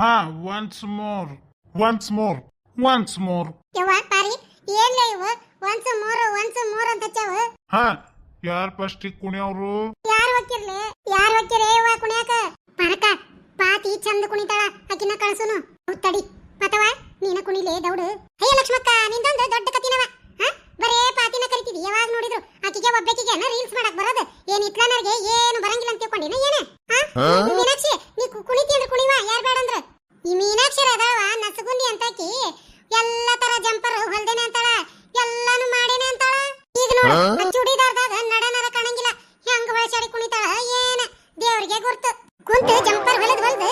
ಹಾ once more once more once more ಯವ್ವ ಪಾರಿ ಏನ್ಲೇ ಇವ? ಒನ್ಸ್ ಮೋರ್ ಒನ್ಸ್ ಮೋರ್ ಅಂತ ಹಚ್ಚಾವ. ಹಾ ಯಾರ್ ಫಸ್ಟ್ ಕುಣಿಯವ್ರು? ಯಾರ್ ಹೊಕ್ಕಿರ್ಲಿ ಯಾರ್ ಹೊಕ್ಕಿರೇ ಯವ್ವ ಕುಣಿಯಾಕ? ಪರಕ ಪಾತಿ ಚಂದ ಕುಣಿತಾಳ ಆಕಿನ ಕಳ್ಸುನು. ಹೌದ್ ತಡಿ ಮತವ ನೀನ ಕುಣಿಲೆ ದೌಡು. ಅಯ್ಯ ಲಕ್ಷ್ಮಕ್ಕ ನಿಂದೊಂದು ದೊಡ್ಡ ಕತಿನವ ಹಾ ಬರೇ ಪಾತಿನ ಕರಿತಿದಿ ಯಾವಾಗ ನೋಡಿದ್ರು ಆಕಿಗೆ ಒಬ್ಬಾಕಿಗೆ ರೀಲ್ಸ್ ಮಾಡಕ್ ಬರೋದು ಏನ್ ಇತ್ಲಾನರ್ಗೆ ಏನು ಬರಂಗಿಲ್ಲ ಅಂತ ತಿಳ್ಕೊಂಡಿನ ಏನ ಹಾ ಈ ಮೀನಾಕ್ಷಿ ನೀ ಕು- ಕುಣಿತಿ ಅಂದ್ರೆ ಕುಣಿವ ಯಾರ್ ಬೇಡ ಅಂದ್ರ ಈ ಮೀನಾಕ್ಷಿ ಅದಾವ ನಸಗುಂದಿ ಅಂತಾಕಿ ಎಲ್ಲ ತರ ಜಂಪರ್ ಹೊಲ್ದೇನೆ ಅಂತಾಳ ಎಲ್ಲಾನು ಮಾಡೇನೆ ಅಂತಾಳ ಈಗ ನೋಡು ಚೂಡಿದಾರ್ದಾಗ ನಡನರ ಕಾಣಂಗಿಲ್ಲ. ಹೆಂಗ್ ಬಳಸಾಡಿ ಕುಣಿತಾಳ? ಏನ? ದೇವ್ರಿಗೆ ಗುರ್ತು. ಕುಂತು ಜಂಪರ್ ಹೊಲದ್ ಹೊಲ್ದು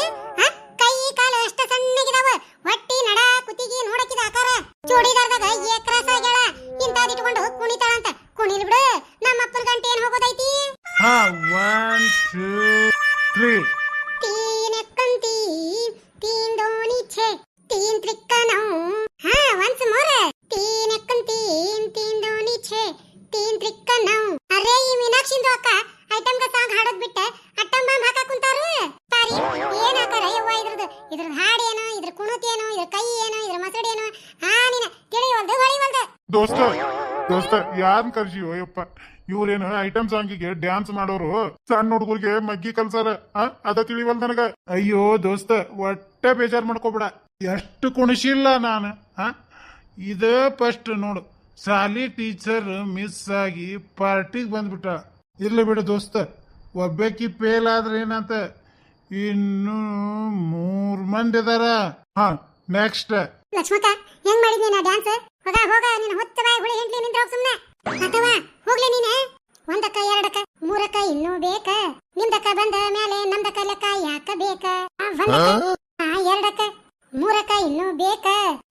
ಕೈ ಕಾಲು ಅಷ್ಟ ಸಣ್ಣಗಿದಾವ. ಹೊಟ್ಟಿ ನಡ ಕುತ್ತಿಗೆ ನೋಡಕಿದ ಆಕಾರ. ಚೂಡಿದಾರ್ದಾಗ ಏಕ್ರಾಸ ಆಗ್ಯಾಳ ಇಂತಾದಿಟ್ಕೊಂಡು ಕುಣಿತಾಳ ಅಂತ ಕುಣಿಲ್ ಬಿಡು ನಮ್ಮ ಅಪ್ಪನ ಗಂಟೆ ಏನ್ ಹೋಗೋದೈತಿ? ಹಾ ಒನ್ ಟೂ ಇದ್ರ ಹಾಡಿ ಏನು, ಇದ್ರ ಕುಣತಿ ಏನು, ಇದ್ರ ಕೈ ಏನು, ಇದ್ರ ಮಸಡಿ ಏನು, ಹಾ ನೀನ ತಿಳಿವಲ್ದು, ಹೊಳಿವಲ್ದು. ದೋಸ್ತ ದೋಸ್ತ, ಯಾರನ್ ಕರ್ಸಿಯೋ ಯಪ್ಪ ಇವ್ರೇನು ಐಟಮ್ ಸಾಂಗಿಗೆ ಡ್ಯಾನ್ಸ್ ಮಾಡೋರು? ಸಣ್ಣ ಹುಡುಗರಿಗೆ ಮಗ್ಗಿ ಕಲ್ಸಾರ? ಅದ ತಿಳಿವಲ್ ನನಗ. ಅಯ್ಯೋ ದೋಸ್ತ, ಒಟ್ಟೆ ಬೇಜಾರ್ ಮಾಡ್ಕೋಬೇಡ. ಎಷ್ಟು ಕುಣಿಸಿಲ್ಲ ನಾನು, ಆ? ಇದ ಫಸ್ಟ್ ನೋಡು. ಸಾಲಿ ಟೀಚರ್ ಮಿಸ್ ಆಗಿ ಪಾರ್ಟಿಗೆ ಬಂದ್ಬಿಟ್ಟ. ಇರ್ಲಿ ಬಿಡು ದೋಸ್ತ, ಒಬ್ಬಾಕಿ ಫೇಲ್ ಆದ್ರೆ ಏನಂತ ಇನ್ನು ಮೂರ್ ಮಂದಿ ಇದಾರ. ಹಾ ನೆಕ್ಸ್ಟ್ ಲಕ್ಷ್ಮಕ್ಕ ಹೆಂಗ್ ಮಾಡಿದ್ನಿ ನಾ ಡ್ಯಾನ್ಸ್ ಹೋಗ ಹೋಗ ನಿನ್ನ ಹೊತ್ತ ಬಾಯಿ ಹುಳಿ ಹಿಂಡ್ಲಿ ನಿಂದ್ರ ಹೋಗ್ ಸುಮ್ನೆ. ಅಥವಾ ಹೋಗ್ಲಿ ನೀನೆ. ಒಂದಕ್ಕ ಎರಡಕ್ಕ ಮೂರಕ್ಕ ಇನ್ನೂ ಬೇಕ. ನಿಮ್ದಕ್ಕ ಬಂದ ಮೇಲೆ ನಮ್ದಕ್ಕ ಲೆಕ್ಕ ಯಾಕ ಬೇಕ? ಒಂದಕ್ಕ ಎರಡಕ್ಕ ಮೂರಕ್ಕ ಇನ್ನೂ ಬೇಕ.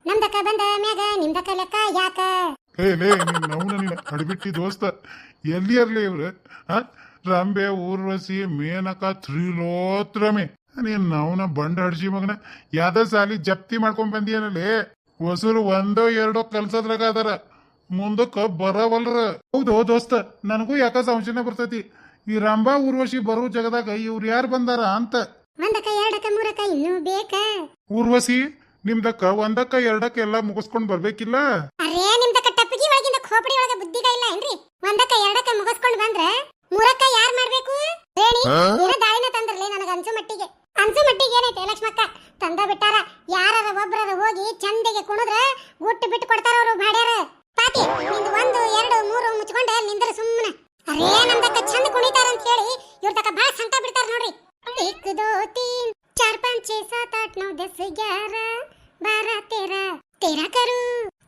ನಮ್ದಕ್ಕ ಬಂದ ಮ್ಯಾಗ ನಿಮ್ದಕ್ಕ ಲೆಕ್ಕ ಯಾಕ? ಲೇ ಲೇ ನಿನ್ನ ಅವನ ನೀನು ಕಡಿಬಿಟ್ಟಿ ದೋಸ್ತ. ಎಲ್ಲಿ ಇರ್ಲಿ ಇವ್ರು? ಆ ರಂಬೆ ಊರ್ವಶಿ ಮೇನಕ ತ್ರಿಲೋತ್ರಮೆ. ನೀನ್ ಅವನ ಬಂಡ ಹಡ್ಸಿ ಮಗನ ಯಾವ್ದ ಸಾಲಿ ಜಪ್ತಿ ಮಾಡ್ಕೊಂಡ್ ಬಂದಿಯನಲ್ಲಿ ಹೊಸರು ಒಂದೋ ಎರಡೋ ಕಲ್ಸದ್ರಾಗ ಅದಾರ. ಮುಂದಕ್ಕ ಬರವಲ್ರ. ಹೌದು ದೋಸ್ತ ನನಗೂ ಯಾಕ ಸಂಶಯನ ಬರ್ತೈತಿ. ಈ ರಂಬಾ ಊರ್ವಶಿ ಬರೋ ಜಗದಾಗ ಇವ್ರು ಯಾರು ಬಂದಾರ ಅಂತ. ಒಂದಕ್ಕ ಎರಡಕ್ಕ ಮೂರಕ್ಕ ಇನ್ನೂ ಬೇಕ? ಊರ್ವಶಿ ನಿಮ್ದಕ್ಕ ಒಂದಕ್ಕ ಎರಡಕ್ಕ ಎಲ್ಲ ಮುಗಿಸ್ಕೊಂಡ್ ಬರ್ಬೇಕಿಲ್ಲ? ಅರೇ ನಿಮ್ದಕ್ಕ ಟಪ್ಪಿಗೆ ಒಳಗಿಂದ ಖೋಪಡಿ ಒಳಗ ಬುದ್ಧಿಗ ಇಲ್ಲ ಏನ್ರಿ? ಒಂದಕ್ಕ ಎರಡಕ್ಕ ಮುಗಿಸ್ಕೊಂಡ್ ಬಂದ್ರ? ಮೂರಕ್ಕ ಯಾರ್ ಮಾಡ್ಬೇಕು ರೇಣಿ ಏನೋ ದಾಳಿನ ತಂದ್ರಲಿ ನನಗ ಅನ್ಸು ಮಟ್ಟಿಗೆ ಅನ್ಸು ಮಟ್ಟಿಗೆ ಏನೈತೆ ಲಕ್ಷ್ಮಕ್ಕ ತಂದ ಬಿಟ್ಟಾರ ಯಾರಾರ ಒಬ್ರರ ಹೋಗಿ ಚಂದಿಗೆ ಕುಣಿದ್ರ ಗುಟ್ಟು ಬಿಟ್ಟು ಕೊಡ್ತಾರ ಅವ್ರು ಮಾಡ್ಯಾರ ಪಾತಿ ನಿಂದು ಒಂದು ಎರಡು ಮೂರು ಮುಚ್ಕೊಂಡ ನಿಂದ್ರ ಸುಮ್ಮನೆ ಅರೇ ನಮ್ದಕ್ಕ ಚಂದ ಕುಣಿತಾರ ಅಂತ ಹೇಳಿ ಇವ್ರ ತಕ್ಕ ಬಾಳ ಸಂತ ಬಿಡ್ತಾರ ನೋಡ್ರಿ एक दो तीन चार पाँच छह सात आठ नौ दस ग्यारह बारह तेरह तेरह करूँ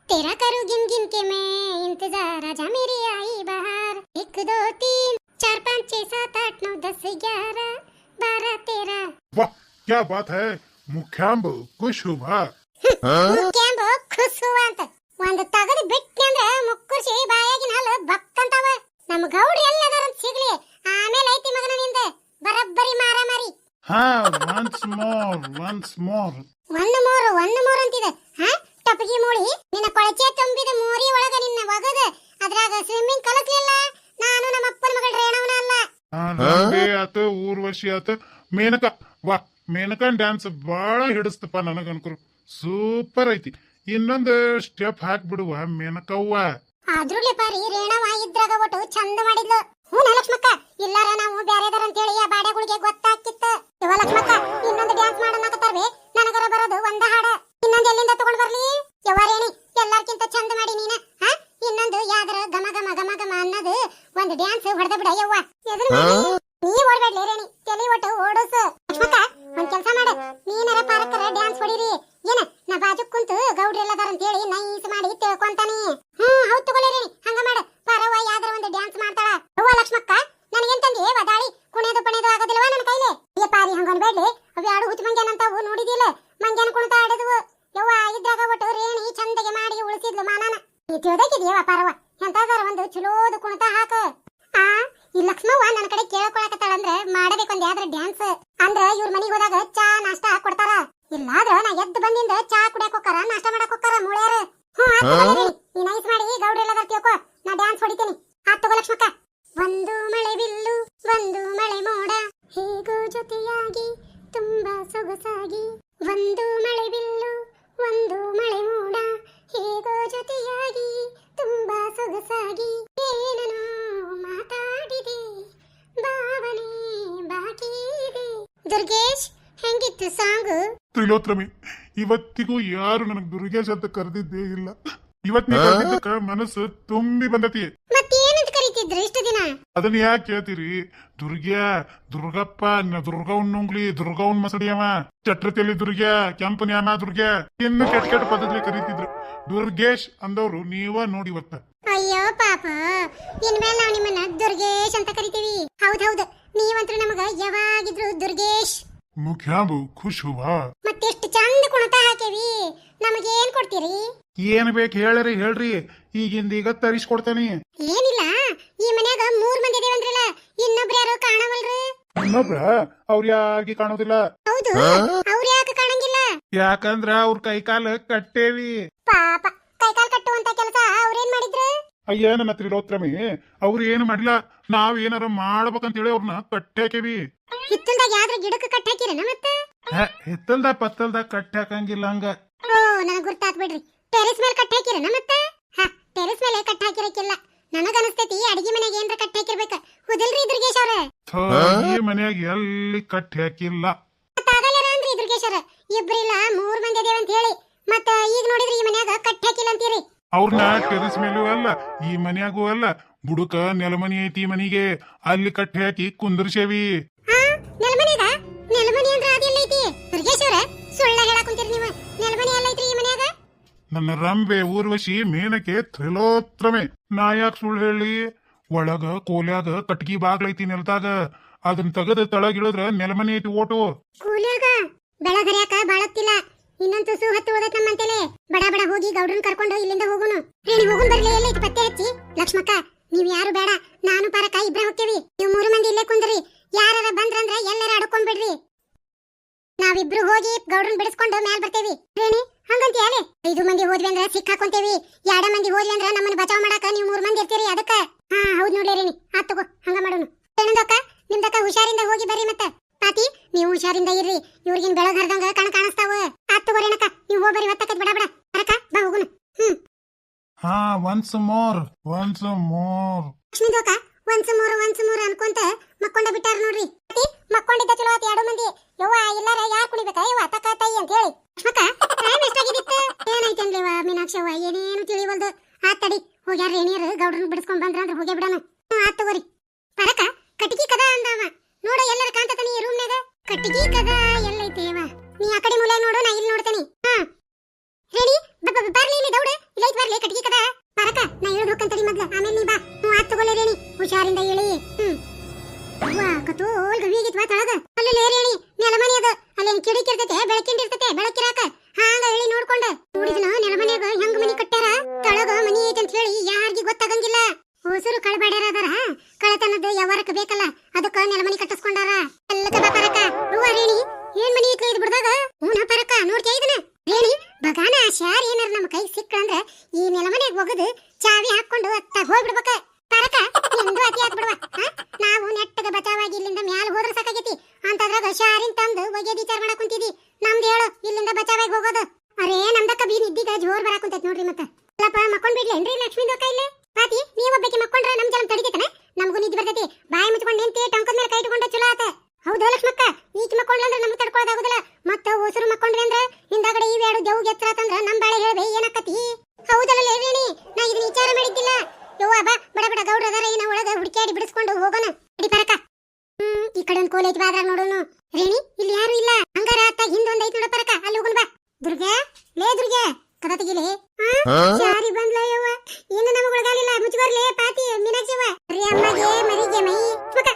तेरह करूँ गिन गिन के मैं इंतजार आजा मेरी आई बाहर एक दो तीन चार पाँच छह सात आठ नौ दस ग्यारह बारह तेरह वाह क्या बात है ಮುಖ್ಯಾಂಬ ಕುಶುಭ ಮುಖ್ಯಾಂಬ ಖುಷ್ ಹೂವ ಅಂತ ಒಂದು ತಗದು ಬಿಟ್ನಿ ಅಂದ್ರ ಮುಕ್ಕುರ್ಸಿ ಬಾಯಾಗಿನ ಹಾಲು ಬಕ್ಕಂತಾವ ನಮ್ ಗೌಡ್ರು ಎಲ್ಲದಾರ ಅಂತ ಸಿಗ್ಲಿ ಆಮೇಲೆ ಐತಿ ಮಗನ ನಿಂದ ಬರಬ್ಬರಿ ಮಾರಾಮಾರಿ ಹಾ ಒನ್ಸ್ ಮೋರ್ ಒನ್ಸ್ ಮೋರ್ ಒಂದು ಮೂರು ಒಂದು ಮೂರು ಅಂತಿದೆ ಹಾ ಟಪಗಿ ಮೂಳಿ ನಿನ್ನ ಕೊಳಚೆ ತುಂಬಿದ ಮೋರಿ ಒಳಗ ನಿನ್ನ ಒಗದ ಅದ್ರಾಗ ಸ್ವಿಮ್ಮಿಂಗ್ ರಂಬೆ ಆತ ಊರ್ವಶಿ ಆತ. ಮೇನಕ, ವಾ, ಮೇನಕನ್ ಡ್ಯಾನ್ಸ್ ಬಹಳ ಹಿಡಿಸ್ತಪ್ಪ ನನಗೆ ಅನ್ಕರು ಸೂಪರ್ ಐತಿ. ಇನ್ನೊಂದು ಸ್ಟೆಪ್ ಹಾಕ್ಬಿಡುವ ಮೇನಕವ್ವ. ಆದ್ರೂಲೆ ಪಾರಿ ರೇಣವ ಇದ್ರಾಗ ಒಟ್ಟು ಚಂದ ಮಾಡಿದ್ಲು. ಹ್ಞೂ ಲಕ್ಷ್ಮಕ್ಕ ಇಲ್ಲಾರ ನಾವು ಬ್ಯಾರೆದಾರ ಅಂತೇಳಿ ಅಂತ ಹೇಳಿ ನೈಸ್ ಮಾಡಿ ತಿಳ್ಕೊಂತಾನೆ. ಹ್ಮ್, ಹೌದ್ ತಗೊಳ್ಳಿ ರೇಣಿ ಹಂಗ ಮಾಡು. ಪರವ ಯಾದ್ರ ಒಂದು ಡ್ಯಾನ್ಸ್ ಮಾಡ್ತಾಳ. ಅವ್ವ ಲಕ್ಷ್ಮಕ್ಕ ನನಗೆಂತಂದಿ ತಂದಿ ವದಾಳಿ, ಕುಣಿಯೋದು ಪಣೆದು ಆಗೋದಿಲ್ವಾ ನನ್ನ ಕೈಲಿ? ಏ ಪಾರಿ ಹಂಗನ್ ಬೇಡ್ಲಿ ಅವ್ ಯಾಡು ಹುಚ್ಚ ಅಂತಾವು ನೋಡಿದಿಲ್ಲ. ಮಂಗ್ಯಾನ ಕುಣಿತ ಆಡಿದ್ವು. ಯವ್ವ ಇದ್ರಾಗ ಒಟ್ಟು ರೇಣಿ ಚಂದಗೆ ಮಾಡಿ ಉಳಿಸಿದ್ಲು ಮಾನನ. ಈ ತಿಳ್ದಕ್ಕಿದ್ಯವ ಪರವ. ಎಂತಾದಾರ ಒಂದು ಚಲೋದು ಕುಣಿತ ಹಾಕ ಆ ಈ ಲಕ್ಷ್ಮವ್ವ ನನ್ನ ಕಡೆ ಕೇಳ್ಕೊಳಕತ್ತಾಳ ಅಂದ್ರ ಮಾಡಬೇಕೊಂದ್ ಯಾವ್ದಾರ ಡ್ಯಾನ್ಸ್ ಅಂದ್ರ ಇವ್ರ ಮನಿಗ್ ಹೋದಾಗ ಚಾ ನಾಷ್ಟ ಕೊಡ್ತಾರ ಇಲ್ಲಾದ್ರ ನಾ ಎದ್ದು ಬಂದಿಂದ ಚಾ ಕುಡಿಯಕ್ ಹೋಕಾರ ನಾಷ್ಟ ಮಾಡಕ್ ಹೋಕಾರ ಮೂಳ್ಯಾರ. ಹ್ಞೂ. ನೀ ನೈಸ್ ಮಾಡಿ ಗೌಡ್ರ ಎಲ್ಲದಾರ ತಿಳ್ಕೊ ನಾ ಡ್ಯಾನ್ಸ್ ಹೊಡಿತೀನಿ. ಆತ್ ತಗೋ ಲಕ್ಷ್ಮಕ್ಕ. ಒಂದು ಮಳೆ ಬಿಲ್ಲು ಒಂದು ಮಳೆ ಮೋಡ ಹೇಗೋ ಜೊತೆಯಾಗಿ ತುಂಬಾ ಸೊಗಸಾಗಿ. ಒಂದು ಮಳೆ ಬಿಲ್ಲು ಒಂದು ಮಳೆ ಮೋಡ ಹೇಗೋ ಜೊತೆಯಾಗಿ ತುಂಬಾ ಸೊಗಸಾಗಿ. ಏನನೋ ಮಾತಾಡಿದೆ ಭಾವನೆ ಬಾಕಿ ಇದೆ ದುರ್ಗೇಶ್ ಹೆಂಗಿತ್ತು ಸಾಂಗ್? ತ್ರಿಲೋತ್ರಮಿ ಇವತ್ತಿಗೂ ಯಾರು ನನಗ್ ದುರ್ಗೇಶ್ ಅಂತ ಕರೆದಿದ್ದೇ ಇಲ್ಲ. ಇವತ್ ಕರೆದಿದ್ದಕ್ಕ ಮನಸ್ಸು ತುಂಬಿ ಬಂದತಿ ಮತ್ತೇನಂತ ಕರಿತಿದ್ರು ಇಷ್ಟು ದಿನ? ಅದನ್ನ ಯಾಕೆ ಕೇಳ್ತೀರಿ? ದುರ್ಗ್ಯಾ ದುರ್ಗಪ್ಪ ನ ದುರ್ಗವನ್ ನುಂಗ್ಲಿ ದುರ್ಗವನ್ ಮಸಡಿಯವ. ಚಟ್ರತಿಯಲ್ಲಿ ದುರ್ಗ್ಯಾ ಕೆಂಪನ್ಯಾನ ದುರ್ಗ್ಯಾ. ಇನ್ನು ಕೆಟ್ಟ ಕೆಟ್ಟ ಪದದಲ್ಲಿ ಕರೀತಿದ್ರು. ದುರ್ಗೇಶ್ ಅಂದವ್ರು ನೀವ ನೋಡಿ ಇವತ್ತ. ಅಯ್ಯೋ ಪಾಪ ಇನ್ಮೇಲೆ ನಾವು ನಿಮ್ಮನ್ನ ದುರ್ಗೇಶ್ ಅಂತ ಕರಿತೀವಿ. ಹೌದೌದು ನೀವಂತೂ ನಮಗ ಯಾವಾಗಿದ್ರು ದುರ್ಗೇಶ್. ಮುಖ್ಯಾಂಬು ಖುಷ್ ಹುವಾ ಮತ್ತೆಷ್ಟು ಚಂದ ಕುಣತ ಹಾಕೇವಿ. ಏನ್ ಕೊಡ್ತೀರಿ? ಏನ್ ಬೇಕು ಹೇಳ್ರಿ ಹೇಳ್ರಿ. ಈಗಿಂದ ಈಗ ತರಿಸ್ಕೊಡ್ತೇನಿ. ಏನಿಲ್ಲ ಈ ಮನ್ಯಾಗ ಮೂರ್ ಮಂದಿ ಇದೇವಂದ್ರಲ್ಲ ಇನ್ನೊಬ್ರು ಯಾರು ಕಾಣವಲ್ರು? ಇನ್ನೊಬ್ರ? ಅವ್ರ ಯಾರಿಗೆ ಕಾಣೋದಿಲ್ಲ? ಹೌದು ಅವ್ರ ಯಾಕೆ ಕಾಣಂಗಿಲ್ಲ? ಯಾಕಂದ್ರ ಅವ್ರ ಕೈಕಾಲ ಕಟ್ಟೇವಿ. ಪಾಪ ಅಯ್ಯ ನನ್ನ ತ್ರಿಲೋತ್ರಮಿ ಅವ್ರು ಏನು ಮಾಡಿಲ್ಲ ನಾವ್ ಏನಾರ ಮಾಡ್ಬೇಕಂತೇಳಿ ಅವ್ರನ್ನ ಕಟ್ಟಾಕೇವಿ ಹಿತ್ತಲ್ದಾಗ ಯಾವ್ದ್ರ ಗಿಡಕ್ಕೆ ಕಟ್ ಹಾಕಿರೇನ ಮತ್ತೆ? ಹಿತ್ತಲ್ದ ಪತ್ತಲ್ದ ಕಟ್ಟಿ ಹಾಕಂಗಿಲ್ಲ ಹಂಗ. ಓ ನನಗೆ ಗುರ್ತಾತ್ ಬಿಡ್ರಿ ಟೆರೆಸ್ ಮೇಲೆ ಕಟ್ ಹಾಕಿರೇನ ಮತ್ತೆ? ಹ ಟೆರೆಸ್ ಮೇಲೆ ಕಟ್ ಹಾಕಿರಕ್ಕಿಲ್ಲ ನನಗ ಅನಸ್ತೈತಿ ಅಡಿಗೆ ಮನೆಗೆ ಏನ್ರ ಕಟ್ ಹಾಕಿರ್ಬೇಕ ಹುದಲ್ರಿ ದುರ್ಗೇಶ್ ಅವ್ರ? ಈ ಮನ್ಯಾಗ ಎಲ್ಲಿ ಕಟ್ಟಾಕಿಲ್ಲ ಆಗಲ್ಲ ಅಂದ್ರಿ ದುರ್ಗೇಶ್ ಅವ್ರ? ಇಬ್ರಿಲ್ಲ ಮೂರ್ ಮಂದಿ ಅದೇವಂತ ಹೇಳಿ. ಮತ್ತ ಈಗ ನೋಡಿದ್ರಿ ಈ ಮನ್ಯಾಗ ಕಟ್ ಹಾಕಿಲ್ಲ ಅಂತೀರಿ. ಅವ್ರನ್ನ ಟೆರೆಸ್ ಮೇಲೂ ಅಲ್ಲ ಈ ಮನ್ಯಾಗೂ ಅಲ್ಲ. ಬುಡುಕ ನೆಲಮನಿ ಐತಿ ಮನೆಗೆ. ಅಲ್ಲಿ ಕಟ್ಟಿ ಹಾಕಿ ಕುಂದರ್ಸೇವಿ. ನನ್ನ ರಂಬೆ ಊರ್ವಶಿ ಮೇನಕ್ಕೆ ತ್ರಿಲೋತ್ರಮೆ. ನಾ ಯಾಕೆ ಸುಳ್ಳು ಹೇಳಿ? ಒಳಗ ಕೋಲ್ಯಾಗ ಕಟ್ಗಿ ಬಾಗ್ಲೈತಿ ನೆಲದಾಗ. ಅದನ್ನ ತೆಗದ ತಳಗಿಳಿದ್ರ ನೆಲಮನಿ ಐತಿ ಓಟು. ಕೂಲ್ಯಾಗ? ಬೆಳಗರ್ಯಾಕ ಬಾಳತ್ತಿಲ್ಲ. ಇನ್ನೊಂದು ತುಸು ಹತ್ತು ಓದತ್ ನಮ್ಮಂತೆಲೆ ಬಡ ಬಡ ಹೋಗಿ ಗೌಡ್ರನ್ ಕರ್ಕೊಂಡು ಇಲ್ಲಿಂದ ಹೋಗುನು. ಹೇಳಿ ಹೋಗುನ್ ಬರ್ಲಿ ಎಲ್ಲೈತಿ ಪತ್ತೆ ಹಚ್ಚಿ? ಲಕ್ಷ್ಮಕ್ಕ, ನೀವ್ ಯಾರು ಬೇಡ, ನಾನು ಪರಕ ಇಬ್ರ ಹೋಗ್ತೇವಿ. ನೀವು ಮೂರು ಮಂದಿ ಇಲ್ಲೇ ಕುಂದ್ರಿ. ಯಾರಾರ ಬಂದ್ರಂದ್ರ ಎಲ್ಲರ ಅಡ್ಕೊಂಡ್ಬಿಡ್ರಿ ನಾವಿಬ್ರು ಹೋಗಿ ಗೌಡ್ರನ್ ಬಿಡಿಸ್ಕೊಂಡು ಮ್ಯಾಲ್ ಬರ್ತೇವಿ. ರೇಣಿ, ಹಂಗಂತ ಹೇಳಿ. ಐದು ಮಂದಿ ಹೋದ್ವಿ ಅಂದ್ರ ಸಿಕ್ಕಾಕೊಂತೇವಿ. ಎರಡ ಮಂದಿ ಹೋದ್ವಿ ಅಂದ್ರ ನಮ್ಮನ್ನ ಬಚಾವ್ ಮಾಡಾಕ ನೀವು ಮೂರು ಮಂದಿ ಇರ್ತೀರಿ ಅದಕ್ಕ? ಹಾ, ಹೌದ್ ನೋಡ್ಲಿ ರೇಣಿ. ಆತ್ ತಗೋ, ಹಂಗ ಮಾಡೋನು. ಏನಂದಕ್ಕ ನಿಮ್ದಕ್ಕ ಹುಷಾರಿಂದ ಹೋಗಿ ಬರ್ರಿ ಮತ್ತ. ಪಾತಿ ನೀವು ಹುಷಾರಿಂದ ಇರ್ರಿ. ಇವ್ರಿಗಿನ್ ಬೆಳಗ್ ಹರ್ದಂಗ ಕಣ್ ಕಾಣಿಸ್ತಾವ. ಆತ್ ತಗೋರೇನಕ್ಕ ನೀವು ಹೋಗ್ಬರಿ ಇವತ್ತಕ್ಕ ಬಡ ಬಡ. ಬರಕ ಬಾ ಹೋಗುನು. ಹ್ಮ್. ಹಾ ಒನ್ಸ್ ಮೋರ್ ಒನ್ಸ್ ಮೋರ್ ಲಕ್ಷ್ಮೀದೋಕ ಒನ್ಸ್ ಮೋರ್ ಒನ್ಸ್ ಮೋರ್ ಅನ್ಕೊಂತ ಮಕ್ಕೊಂಡ ಬಿಟ್ಟಾರ ನೋಡ್ರಿ. ಪಾತಿ ಮಕ್ಕೊಂಡಿದ್ದ ಚಲೋ ಆತ ಎರಡು ಮಂದಿ. ಯವ್ವ ಇಲ್ಲಾರ ಯಾರ್ ಕುಣಿಬೇಕಾ ಯವ್ವ ತಕ್ಕ ತಾಯಿ ಅಂತ ಹೇಳಿ. ಲಕ್ಷ್ಮಕ್ಕ ಟೈಮ್ ಎಷ್ಟಾಗಿದಿತ್ತ ಏನೈತೆ ಅನ್ಲಿವ ಮೀನಾಕ್ಷವ್ವ? ಏನೇನು ತಿಳಿವಲ್ದು? ಆತ್ ತಡಿ ಹೋಗ್ಯಾರ ರೇಣಿಯರು ಗೌಡ್ರನ್ನ ಬಿಡಿಸ್ಕೊಂಡ್ ಬಂದ್ರ ಅಂದ್ರೆ ಹೋಗೇ ಬಿಡೋಣ. ಬಚಾವಾಗಿ ಇಲ್ಲಿಂದ ಮ್ಯಾಲ ಹೋದ್ರ ಸಾಕಾಗೈತಿ. ಅಂತದ್ರಾಗ ಶಾರಿನ್ ತಂದು ಒಗೆ ವಿಚಾರ ಮಾಡಕ್ ಕುಂತಿದಿ. ನಮ್ದು ಹೇಳು, ಇಲ್ಲಿಂದ ಬಚಾವಾಗಿ ಹೋಗೋದು. ಅರೇ, ನಮ್ದಕ್ಕ ಬಿ ನಿದ್ದಿಗ ಜೋರ್ ಬರಾಕ್ ಕುಂತೈತ್ ನೋಡ್ರಿ ಮತ್ತ ಅಲ್ಲಪ್ಪ ಮಕ್ಕೊಂಡ್ ಬಿಡ್ಲೇನ್ರಿ ಲಕ್ಷ್ಮೀ ದೊಕ್ಕ ಇಲ್ಲೇ ಪಾತಿ ನೀವ್ ಒಬ್ಬಾಕಿ ಮಕ್ಕೊಂಡ್ರ ನಮ್ ಜನ ತಡಿತೈತನ ನಮಗೂ ನಿದ್ದೆ ಬರ್ತೈತಿ ಬಾಯಿ ಮುಚ್ಕೊಂಡ್ ನಿಂತಿ ಟೊಂಕದ ಮೇಲೆ ಕೈ ಇಟ್ಕೊಂಡ ಚಲೋ ಆತ ಹೌದಾ ಲಕ್ಷ್ಮಕ್ಕ ಈಕಿ ಮಕ್ಕೊಂಡ್ಲಂದ್ರ ನಮ್ಗೆ ತಡ್ಕೊಳ್ಳೋದಾಗುದಿಲ್ಲ ಮತ್ತ ಹೊಸರು ಮಕ್ಕೊಂಡ್ರಿ ಅಂದ್ರ ಹಿಂದಾಗಡೆ ಈ ಎರಡು ದೇವ್ ಎತ್ತರಾತಂದ್ರ ನಮ್ ಬಾಳೆ ಹೇಳ್ಬೆ ಏನಕ್ಕತಿ ಹೌದಲ್ಲ ರೇಣಿ ನಾ ಇದನ್ನ ವಿಚಾರ ಮಾಡಿದ್ದಿಲ್ಲ ಯವ್ವ ಬಾ ಬಡ ಬಡ ಗೌಡ್ರ ಅದಾರ ಏನ ಒಳಗ ಹುಡುಕ್ಯಾಡಿ ಬಿಡಿಸ್ಕೊಂಡು ಹೋಗೋಣ ಅಡಿ ಪರಕ ಹ್ಮ್ ಈ ಕಡೆ ಒಂದ್ ಕೋಲ್ ಐತಿ ಬಾದ್ರ ನೋಡೋನು ರೇಣಿ ಇಲ್ಲಿ ಯಾರು ಇಲ್ಲ ಹಂಗಾರ ಅತ್ತಾಗ ಹಿಂದೊಂದ್ ಐತಿ ನೋಡ ಪರಕ ಅಲ್ಲಿ ಹೋಗೋಣ ಬಾ ದುರ್ಗೆ ಲೇ ದುರ್ಗೆ ಕದ ತೆಗಿಲಿ ಸಾರಿ ಬಂದ್ಲ ಯವ್ವ ಇನ್ನು ನಮಗ್ ಮುಚ್ಕೋರ್ಲೆ ಪಾತಿ ಮೀನಾಕ್ಷಿವ ರೀ ಅಮ್ಮಗೆ ಮರಿಗೆ ಮೈ.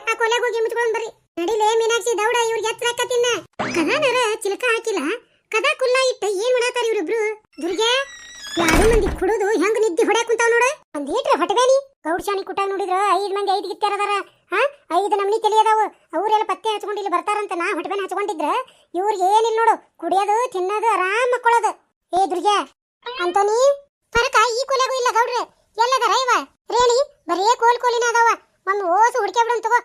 ಆ ಕೊಲೆಗೆ ಹೋಗಿ ಮುಚ್ಕೊಂಡ್ ಬರ್ರಿ. ನಡಿಲೇ ಮೀನಾಕ್ಷಿ, ದೌಡ, ಇವ್ರಿಗೆ ಎತ್ತರ ಹಾಕತಿನ್ನ ಕದಾನರ ಚಿಲಕ ಹಾಕಿಲ್ಲ. ಕದ ಕುಲ್ಲ ಇಟ್ಟ ಏನ್ ಮಾಡಾತಾರ ಇವ್ರಿಬ್ರು? ದುರ್ಗೆ, ಯಾರು ಮಂದಿ ಕುಡುದು ಹೆಂಗ್ ನಿದ್ದೆ ಹೊಡ್ಯಾಕ್ ಕುಂತಾವ್ ನೋಡ? ಒಂದೇಟ್ರ ಹೊಟಬೇನಿ ಗೌಡ್ಶಾನಿ ಕುಟ ನೋಡಿದ್ರ ಐದ್ ಮಂದಿ ಐದ್ ಗಿತ್ತಾರದಾರ ಹಾ? ಐದು ನಮ್ನಿ ತಲಿ ಅದಾವ. ಅವ್ರೆಲ್ಲ ಪತ್ತೆ ಹಚ್ಕೊಂಡು ಇಲ್ಲಿ ಬರ್ತಾರಂತ ನಾ ಹೊಟಬೇನ ಹಚ್ಕೊಂಡಿದ್ರ, ಇವ್ರಿಗೆ ಏನಿಲ್ಲ ನೋಡು. ಕುಡಿಯೋದು, ತಿನ್ನೋದು, ಆರಾಮ್ ಮಕ್ಕೊಳ್ಳೋದು ಏ ದುರ್ಗೆ ಅಂತೋನಿ ಪರಕ, ಈ ಕೊಲೆಗೂ ಇಲ್ಲ ಗೌಡ್ರೆ. ಎಲ್ಲದಾರ ಇವ? ರೇಣಿ, ಬರೇ ಕೋಲ್ ಕೋಲಿನ ಅದಾವ. ಒಂದು ಓಸು ಹುಡುಕಿ ಬಿಡೋಣ ತಗೋ.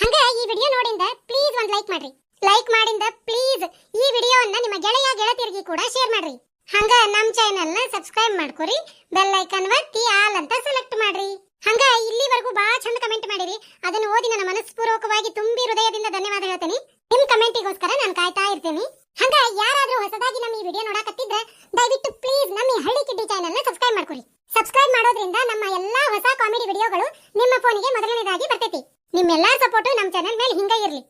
ಹಂಗ ಈ ವಿಡಿಯೋ ನೋಡಿಂದ ಪ್ಲೀಸ್ ಒಂದು ಲೈಕ್ ಮಾಡ್ರಿ. ಲೈಕ್ ಮಾಡಿಂದ ಪ್ಲೀಸ್ ಈ ವಿಡಿಯೋವನ್ನ ನಿಮ್ಮ ಗೆಳೆಯ, ಗೆಳತಿಯರಿಗೆ ಕೂಡ ಶೇರ್ ಮಾಡ್ರಿ. ಹಂಗ ನಮ್ಮ ಚಾನೆಲ್ನ ಸಬ್ಸ್ಕ್ರೈಬ್ ಮಾಡ್ಕೊರಿ ಬೆಲ್ ಐಕನ್ ಒತ್ತಿ ಆಲ್ ಅಂತ ಸೆಲೆಕ್ಟ್ ಮಾಡ್ರಿ. ಹಂಗ ಇಲ್ಲಿವರೆಗೂ ಬಹಳ ಚಂದ ಕಮೆಂಟ್ ಮಾಡಿರಿ. ಅದನ್ನ ಓದಿ ನನ್ನ ಮನಸ್ಪೂರ್ವಕವಾಗಿ ತುಂಬಿ ಹೃದಯದಿಂದ ಧನ್ಯವಾದ ಹೇಳ್ತೀನಿ. ನಿಮ್ ಕಮೆಂಟಿಗೋಸ್ಕರ ನಾನು ಕಾಯ್ತಾ ಇರ್ತೀನಿ. ಹಂಗ ಯಾರಾದ್ರೂ ಹೊಸದಾಗಿ ನಮ್ಮ ಈ ವಿಡಿಯೋ ನೋಡಕತ್ತಿದ್ರೆ, ದಯವಿಟ್ಟು ಪ್ಲೀಸ್ ನಮ್ಮ ಈ ಹಳ್ಳಿ ಕಿಡ್ಡಿ ಚಾನೆಲ್ನ ಸಬ್ಸ್ಕ್ರೈಬ್ ಮಾಡ್ಕೊರಿ. ಸಬ್ಸ್ಕ್ರೈಬ್ ಮಾಡೋದ್ರಿಂದ ನಮ್ಮ ಎಲ್ಲಾ ಹೊಸ ಕಾಮಿಡಿ ವಿಡಿಯೋಗಳು ನಿಮ್ಮ ಫೋನಿಗೆ ಮೊದಲನೇದಾಗಿ ಬರ್ತೈತಿ. ನಿಮ್ಮೆಲ್ಲಾ ಸಪೋರ್ಟ್ ನಮ್ಮ ಚಾನೆಲ್ ಮೇಲೆ ಹಿಂಗ ಇರ್ಲಿ.